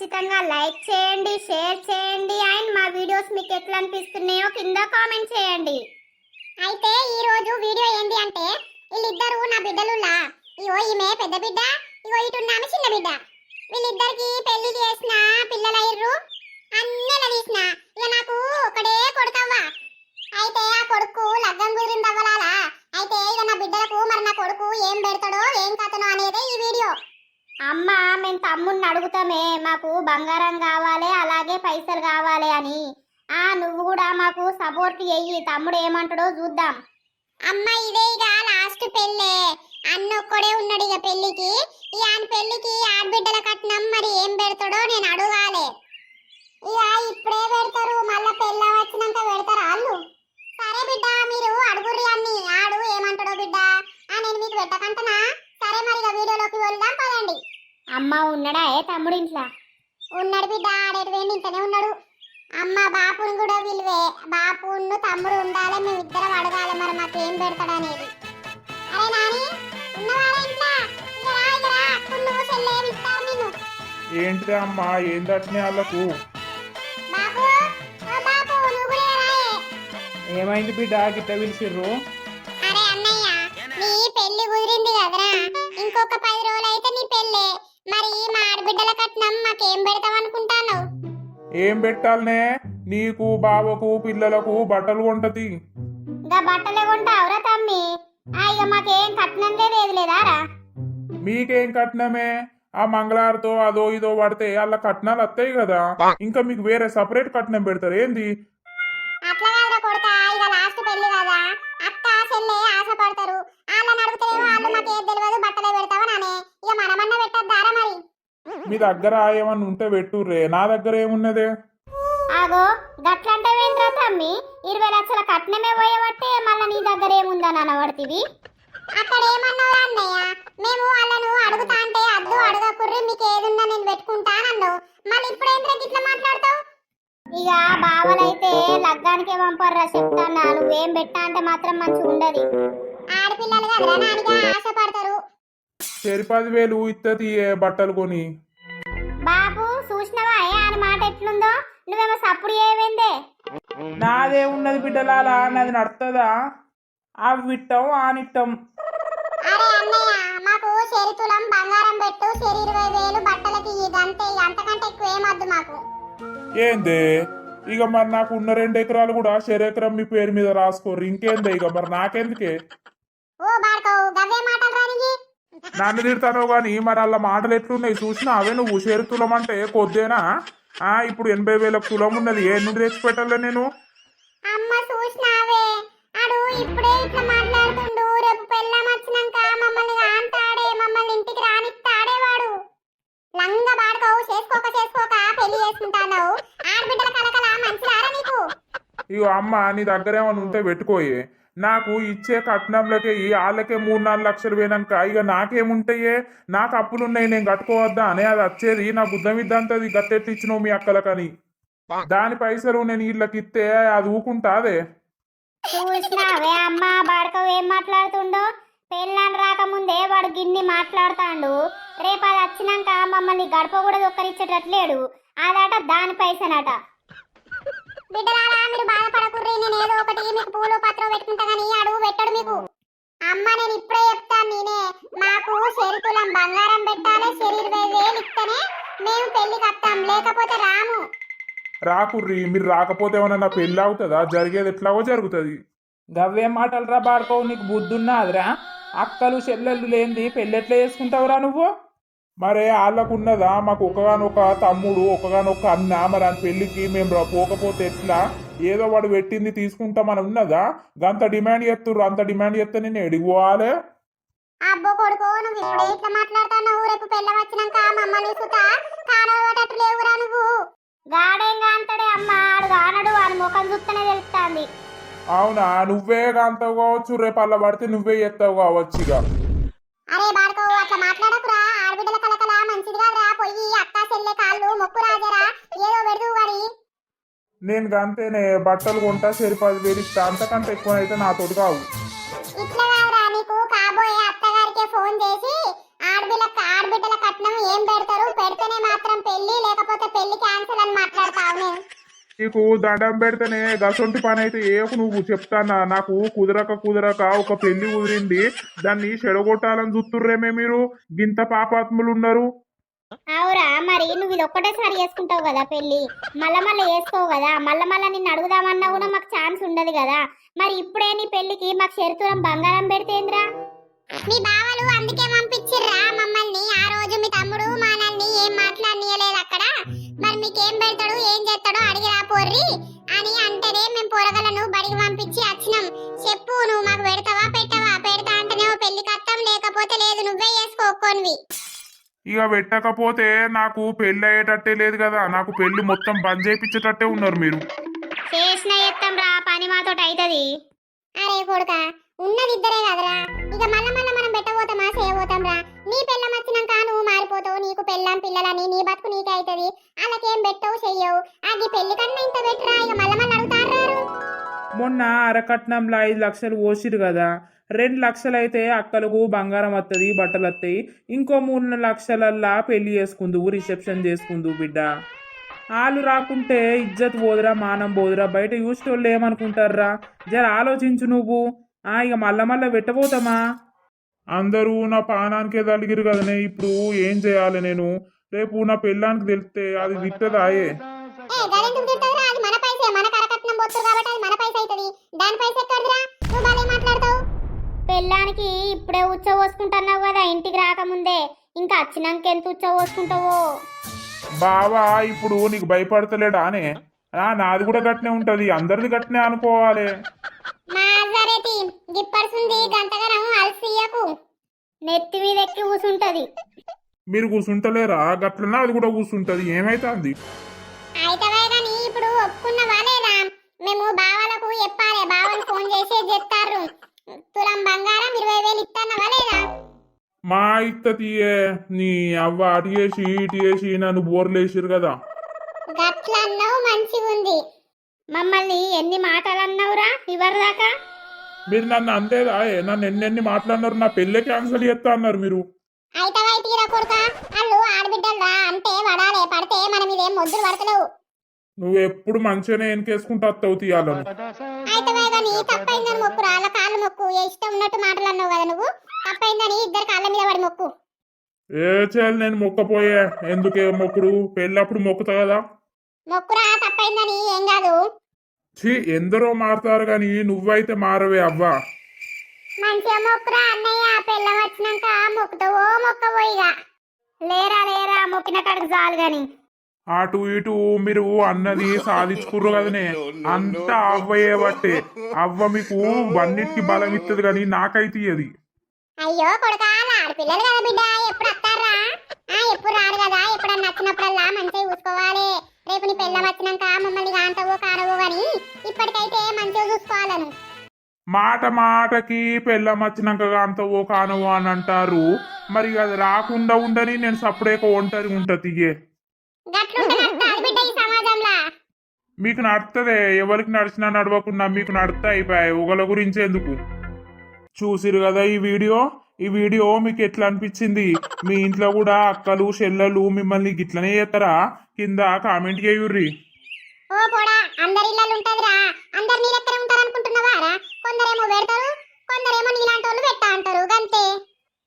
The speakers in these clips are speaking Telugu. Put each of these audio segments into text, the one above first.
ఖచ్చితంగా లైక్ చేయండి షేర్ చేయండి. అండ్ మా వీడియోస్ మీకు ఎట్లా అనిపిస్తున్నాయో కింద కామెంట్ చేయండి. అయితే ఈ రోజు వీడియో ఏంటి అంటే వీళ్ళిద్దరు నా బిడ్డలులా. ఇగో ఈమె పెద్ద బిడ్డ ఇగో ఇటున్నాను చిన్న బిడ్డ. వీళ్ళిద్దరికి పెళ్ళి చేసిన పిల్లలయ్యరు అన్నెల తీసిన. ఇక నాకు ఒకడే కొడుకవ్వా. అయితే ఆ కొడుకు లగ్గం కుదిరిందవ్వలాలా అయితే ఇక నా బిడ్డలకు మరి నా కొడుకు ఏం పెడతాడో ఏం కథనో అనేది ఈ వీడియో. అమ్మ మేము తమ్ముడిని అడుగుతామే మాకు బంగారం కావాలి అలాగే పైసలు కావాలి అని. ఆ నువ్వు కూడా మాకు సపోర్ట్ చెయ్యి తమ్ముడు ఏమంటాడో చూద్దాం. అమ్మ ఇదే ఇక లాస్ట్ పెళ్ళే. అన్న ఒక్కడే ఉన్నాడు ఇక పెళ్ళికి. ఈ ఆయన పెళ్ళికి ఆడబిడ్డల కట్నం మరి ఏం పెడతాడో నేను అడుగు ఇక ఇప్పుడే పెడతారు మళ్ళా పెళ్ళ వచ్చినాక పెడతారు వాళ్ళు సరే బిడ్డ మీరు అడుగుర్రి అన్ని ఆడు ఏమంటాడో బిడ్డ ఆ నేను మీకు పెట్టకంటనా సరే మరి ఇక వీడియోలోకి వెళ్దాం పదండి అమ్మ ఉన్నాడా ఏ తమ్ముడు ఇంట్లో ఉన్నాడు బిడ్డ ఆడేటి వేండి ఇంట్లోనే ఉన్నాడు అమ్మ బాపుని కూడా విలువే. బాపును తమ్ముడు ఉండాలి మేము ఇద్దరం అడగాలి మరి మాకు ఏం పెడతాడనేది. అరే నాని ఉన్నవాడా ఇంట్లో? ఇక రా ఇక రా. అక్కును నువ్వు చెల్లె ఇస్తారు నేను ఏంటిదే అమ్మా ఏం తట్టినాయి వాళ్ళకు? బాపు ఓ బాపు నువ్వు కూడా రాయే. ఏమైంది బిడ్డ గిట్ట పిలిచిర్రు అరే అన్నయ్య నీ పెళ్ళి కుదిరింది కదరా. ఇంకొక పది రోజులు అయితే నీ పెళ్ళే. మరి మా ఆడబిడ్డల కట్నం మాకేం పెడతాం అనుకుంటాను ఏం పెట్టాలనే? నీకు బావకు పిల్లలకు బట్టలు కొంటది. ఇంకా బట్టలే కొంటావురా తమ్మి. ఆ, ఇక మాకేం కట్నం లేదు ఏది లేదారా మీకేం కట్నమే? ఆ మంగళారతో అదో ఇదో పడితే అలా కట్నాలు వస్తాయి కదా. ఇంకా మీకు వేరే సపరేట్ కట్నం పెడతారు. ఏంది అట్లా కాదురా కొడతా ఇక లాస్ట్ పెళ్ళి కదా అక్క చెల్లె ఆశపడతారు వాళ్ళని అడుగుతారేమో వాళ్ళు మాకేం తెలియదు బట్టలే పెడతావని అనే ఇక మనమన్నా పెట్టద్దారా మరి మీ దగ్గర ఏమన్నా ఉంటే పెట్టుర్రే. నా దగ్గర ఏమున్నదే? ఆగో గట్లంటావేంట్రా తమ్మి? ఇరవై లక్షల కట్నమే పోయేవట్టే మళ్ళీ నీ దగ్గర ఏముందని అనబడుతుంది? అక్కడ ఏమన్నావు అన్నయ్య? మేము వాళ్ళను అడుగుతా అంటే అద్దు అడగకుర్రి మీకు ఏదున్నా నేను పెట్టుకుంటానన్నావు మళ్ళీ ఇప్పుడేంట్రా గిట్లా మాట్లాడతావు? ఇక బావలైతే లగ్గానికే పంపర్రా చెప్తానా నువ్వేం పెట్టా అంటే మాత్రం మంచిగా ఉండదు. ఆడపిల్లలు కదరా నానిగా ఆశపడతారు. సరి పదివేలు ఇత్తది బట్టలు కొని? నువ్వేమో సప్పుడు ఏమైందే నాదే ఉన్నది బిడ్డలాలా నాది నడుతుందా ఆ విట్టం ఆనిట్టం అరే అన్నయ్య మాకు చెరి తులం బంగారం పెట్టు చెరి ఇరవై వేలు బట్టలకి ఇదంతే అంతకంటే ఎక్కువ ఏమద్దు మాకు. ఏందే? ఇక మరి నాకు ఉన్న రెండు ఎకరాలు కూడా ఎకరం మీ పేరు మీద రాసుకోరు ఇంకేందే ఇక మరి నాకెందుకే? ఓ బాడుకోవు రానికి నన్ను తిడతాను కానీ మరి అలా మాటలు ఎట్లున్నాయి చూసినా అవే నువ్వు షేరు తులం అంటే కొద్దేనా? ఆ ఇప్పుడు ఎనభై వేలకు తులం ఉన్నది ఏ నుండి తెచ్చి పెట్టాలే నేను? అమ్మ చూసినావే అడు ఇప్పుడే ఇట్లా మాట్లాడుతుండు రేపు పెళ్ళం వచ్చినాక మమ్మల్ని ఆంటాడే మమ్మల్ని ఇంటికి రానిస్తాడే వాడు. లంగా బాడుకోవు చేసుకోక చేసుకోక పెళ్ళి చేసుకుంటాను ఆడబిడ్డల కలకల మంచిదారా నీకు? ఇగో అమ్మ నీ దగ్గర ఏమైనా ఉంటే పెట్టుకోయే. నాకు ఇచ్చే కట్నంలకే వాళ్ళకే మూడు నాలుగు లక్షలు పోయినాక ఇక నాకేముంటాయే? నాకు అప్పులున్నాయి నేను కట్టుకోవద్దా? అనే అది వచ్చేది. నా బుద్ధం ఇద్దంతది గట్టెట్లు ఇచ్చినావు మీ అక్కలకని. దాని పైసలు నేను వీళ్ళకి ఇస్తే అది ఊకుంటాదే చూసినావే అమ్మ బాడకవు ఏం మాట్లాడుతుండో? పెళ్ళాన్ని రాకముందే వాడు గిన్ని మాట్లాడుతాండు. రేపు అది వచ్చినాక మమ్మల్ని గడప కూడా ఒక్కరిచ్చేటట్లేడు. అదట దాని పైసనట బిడ్డలారా మీరు బాధపడకుర్రి. నేను ఏదో ఒకటి మీకు పూలు పత్రం పెట్టుకుంటా కానీ అడుగు పెట్టడు మీకు. అమ్మ నేను ఇప్పుడే చెప్తాను నేనే మాకు చెరుతులం బంగారం పెట్టాలి ఇరవై వేలు ఇస్తేనే మేము పెళ్ళికి వస్తాం లేకపోతే రాము. రాకుర్రి మీరు రాకపోతే ఏమన్నా నా పెళ్ళి అవుతుందా జరిగేది ఎట్లాగో జరుగుతుంది. గవ్వేం మాటలు రా బాడుకోవు నీకు బుద్ధున్నాదిరా. అక్కలు చెల్లెళ్ళు లేనిది పెళ్ళెట్లా చేసుకుంటావురా నువ్వు? మరే వాళ్ళకు ఉన్నదా మాకు ఒకగానొక తమ్ముడు ఒకగానొక అన్న మరి ఆ పెళ్ళికి మేము పోకపోతే ఎట్లా? ఏదో వాడు పెట్టింది తీసుకుంటామని ఉన్నదా? గంత డిమాండ్ చేస్తుర్రు అంత డిమాండ్ చేస్తే నేను ఎడిగిపోవాలి అబ్బో కొడుకో నువ్వు ఇప్పుడే ఇట్లా మాట్లాడుతున్నావు. రేపు పెళ్ళం వచ్చినాక మమ్మల్ని కానవటట్టు లేవురా నువ్వు? గాడేం అమ్మ ఆడు కానడు వాడి ముఖం చూస్తేనే తెలుస్తుంది. అవునా? నువ్వే కాంతవు కావచ్చు రేపు అలా పడితే నువ్వే ఎత్తావు కావచ్చు ఇక. అరే బాడుకో అట్లా మాట్లాడకురా. ఆడబిడ్డల కలకల మంచిది కాదురా పొయ్యి అక్క చెల్లె కాళ్ళు మొక్కు రాజరా ఏదో పెడదు గాని నేను గంతేనే బట్టలు కొంటా సరి పది వేలు ఇస్తా అంతకంటే ఎక్కువనైతే నాతోటి కావు. ఇట్లా కాదురా నీకు కాబోయే అత్తగారికే ఫోన్ చేసి ఆడబిడ్డ ఆడబిడ్డల కట్నం ఏం పెడతారు? పెడితేనే మాత్రం పెళ్ళి లేకపోతే పెళ్ళి క్యాన్సిల్ అని మాట్లాడతావు నీకు దండం పెడితేనే గసొంటి పని అయితే ఏకు నువ్వు చెప్తానా? నాకు కుదరక కుదరక ఒక పెళ్ళి కుదిరింది. దాన్ని చెడగొట్టాలని చూస్తుర్రేమే మీరు? గింత పాపాత్ములు ఉన్నారు అవురా మరి నువ్వు ఇది ఒక్కటేసారి చేసుకుంటావు కదా పెళ్ళి మళ్ళా మళ్ళీ కదా? మళ్ళా నిన్ను అడుగుదామన్నా కూడా మాకు ఛాన్స్ ఉండదు కదా? మరి ఇప్పుడే నీ పెళ్ళికి మాకు షరతులం బంగారం పెడితేంద్రా మీ బావలు అందుకే పంపించిర్రా మమ్మల్ని. ఆ రోజు మీ తమ్ముడు మనల్ని ఏం మాట్లాడనీయలేదు అక్కడ. మరి మీకేం పెడతాడు ఏం చేస్తాడో అడిగి రాపోర్రి అని అంటేనే మేము పొరగలను బడికి పంపించి వచ్చినాం చెప్పు నువ్వు మాకు పెడతావా పెట్టవా? పెడతా అంటేనేమో పెళ్ళి కత్తం లేకపోతే లేదు. నువ్వే చేసుకోకొనివి ఇక పెట్టకపోతే నాకు పెళ్ళి అయ్యేటట్టే లేదు కదా. నాకు పెళ్ళి మొత్తం బంద్ చేయించేటట్టే ఉన్నారు మీరు. చేసిన ఎత్తం రా పని మాతోటి అవుతుంది అరే కొడుక ఉన్నది ఇద్దరే కదరా. ఇక మళ్ళా మళ్ళా మనం పెట్టబోతామా చేయబోతాం రా. నీ పెళ్ళం వచ్చినాక నువ్వు మారిపోతావు నీకు పెళ్ళం పిల్లలని నీ బతుకు నీకే అవుతుంది వాళ్ళకేం పెట్టవు చెయ్యవు. అది పెళ్ళి కన్నా ఇంత పెట్టరా ఇక మళ్ళా మళ్ళీ అడుగుతారు మొన్న అరకట్నంలో ఐదు లక్షలు పోసిరు కదా. రెండు లక్షలు అయితే అక్కలకు బంగారం వస్తుంది బట్టలు వస్తాయి ఇంకో మూడు లక్షలల్లా పెళ్ళి చేసుకుందువు రిసెప్షన్ చేసుకుందువు బిడ్డ. వాళ్ళు రాకుంటే ఇజ్జత్ పోదురా మానం పోదురా. బయట చూసేటోళ్ళు ఏమనుకుంటారా జర ఆలోచించు నువ్వు. ఆ ఇక మళ్ళా మళ్ళా పెట్టబోతామా? అందరూ నా పానానికే తలిగిరు కదనే ఇప్పుడు ఏం చేయాలి నేను? రేపు నా పెళ్ళానికి తెలిస్తే అది అది మన పైసే మన కరకట్నం పోతుంది కాబట్టి అది మన పైస అవుతుంది దాని పైస ఎక్కడిదిరా? పెళ్ళానికి ఇప్పుడే ఉచ్చ పోసుకుంటున్నావు కదా ఇంటికి రాకముందే. ఇంకా వచ్చినాక ఎంత ఉచ్చ పోసుకుంటావో? బావా ఇప్పుడు నీకు భయపడతలేడా అనే? నాది కూడా గట్నే ఉంటది అందరిది గట్నే అనుకోవాలి. నెత్తి మీద ఎక్కి కూసుంటది. మీరు కూర్చుంటలేరా గట్లనే అది కూడా కూర్చుంటది ఏమైతుంది? ఇప్పుడు ఒప్పుకున్నవా లేదా? మేము బావలకు చెప్పాలి బావలు ఫోన్ చేసి చెప్తారు తులం బంగారం ఇరవై వేలు ఇస్తానవా లేదా? మా ఇత్త తీయే నీ అవ్వ అటు చేసి ఇటు చేసి నన్ను బోర్లేసిరు కదా. గట్లన్నావు మంచిగుంది. మమ్మల్ని ఎన్ని మాటలు అన్నావురా ఇవరిదాకా మీరు నన్ను అంతేదా? ఏ? నన్ను ఎన్నెన్ని మాట్లాడినారు నా పెళ్ళే క్యాన్సిల్ చేస్తా అన్నారు మీరు. అయితవై తీరా కొడుక వాళ్ళు ఆడబిడ్డలరా అంటే పడాలే పడితే మనం ఇదేం మొద్దులు పడతలేవు. నువ్వు ఎప్పుడు మంచిగానే ఎన్కేసుకుంటా వస్తావు తీయాలను. అయితవే గాని తప్పైందని మొక్కు వాళ్ళ కాళ్ళ మొక్కు. ఏ ఇష్టం ఉన్నట్టు మాటలు అన్నావు కదా నువ్వు. తప్పైందని ఇద్దరు కాళ్ళ మీద పడి మొక్కు. ఏ చేయాలి నేను మొక్కపోయే? ఎందుకే మొక్కుడు? పెళ్ళప్పుడు మొక్కుతా కదా. మొక్కురా తప్పైందని ఏం కాదు. ఛీ ఎందరో మారుతారు కానీ నువ్వైతే మారవే అవ్వా. మంచిగా మొక్కురా అన్నయ్య. పిల్లం వచ్చినాక మొక్కుతావో మొక్కవోయిగా లేరా లేరా మొక్కిన కాడికి చాలు గాని. అటు ఇటు మీరు అన్నది సాధించుకుర్రు కదనే. అంతా అవ్వయే బట్టే అవ్వ మీకు వన్నిటికి బలం ఇస్తుంది కానీ నాకైతే అది. అయ్యో కొడుకా ఆడపిల్లలు కదా బిడ్డ. ఎప్పుడు వస్తారా? ఆ ఎప్పుడు రారు కదా? ఎప్పుడన్నా నచ్చినప్పుడల్లా మంచిగా చూసుకోవాలి. రేపు నీ పిల్లం వచ్చినాక మమ్మల్ని కాంటవో కానవో అని ఇప్పటికైతే మంచిగా చూసుకోవాలను. మాట మాటకి పెళ్ళం వచ్చినాక అంతవో కానవో అని అంటారు. మరి అది రాకుండా ఉండని నేను సప్పుడేక ఒంటరి ఉంట తీయే గట్లుంటే నడుస్తాది బిడ్డ ఈ సమాజంలో మీకు నడుతుంది ఎవరికి నడిచినా నడవకుండా మీకు నడుతా అయిపోయాయి. ఒకళ్ళ గురించి ఎందుకు? చూసిరు కదా ఈ వీడియో? ఈ వీడియో మీకు ఎట్లా అనిపించింది? మీ ఇంట్లో కూడా అక్కలు చెల్లెలు మిమ్మల్ని గిట్లనే చేస్తారా? కింద కామెంట్ చేయుర్రి. ఓ పోడా అందరి ఇళ్ళలు ఉంటదిరా. అందరు నీ లెక్కనే ఉంటారు అనుకుంటున్నావారా కొందరేమో పెడతారు కొందరేమో నీలాంటి వాళ్ళు పెట్టా అంటారు గంతే.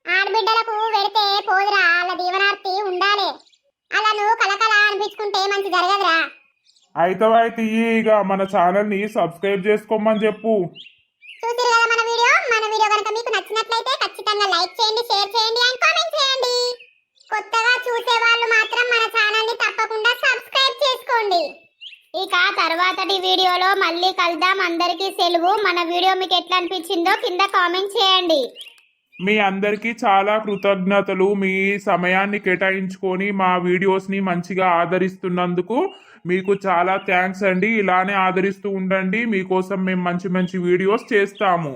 ఆడబిడ్డలకు పెడితే పోదురా వాళ్ళ దీవనార్తి ఉండాలి. అలాను కలకల అనిపించుకుంటే మంచి జరగదురా. అయితే అయితే ఇక మన ఛానల్ని సబ్స్క్రైబ్ చేసుకోమని చెప్పు. చూసిరు కదా మన వీడియో? మన వీడియో కనుక మీకు నచ్చినట్లయితే ఖచ్చితంగా లైక్ చేయండి షేర్ చేయండి అండ్ కామెంట్ చేయండి. కొత్తగా చూసే వాళ్ళు మాత్రం మన ఛానల్ తప్పకుండా సబ్స్క్రైబ్ చేసుకోండి. ఇక తర్వాతటి వీడియోలో మళ్ళీ కలుద్దాం. అందరికీ సెలవు. మన వీడియో మీకు ఎట్లా అనిపించిందో కింద కామెంట్ చేయండి. మీ అందరికీ చాలా కృతజ్ఞతలు. మీ సమయాన్ని కేటాయించుకొని మా వీడియోస్ని మంచిగా ఆదరిస్తున్నందుకు మీకు చాలా థ్యాంక్స్ అండి. ఇలానే ఆదరిస్తూ ఉండండి. మీకోసం మేము మంచి మంచి వీడియోస్ చేస్తాము.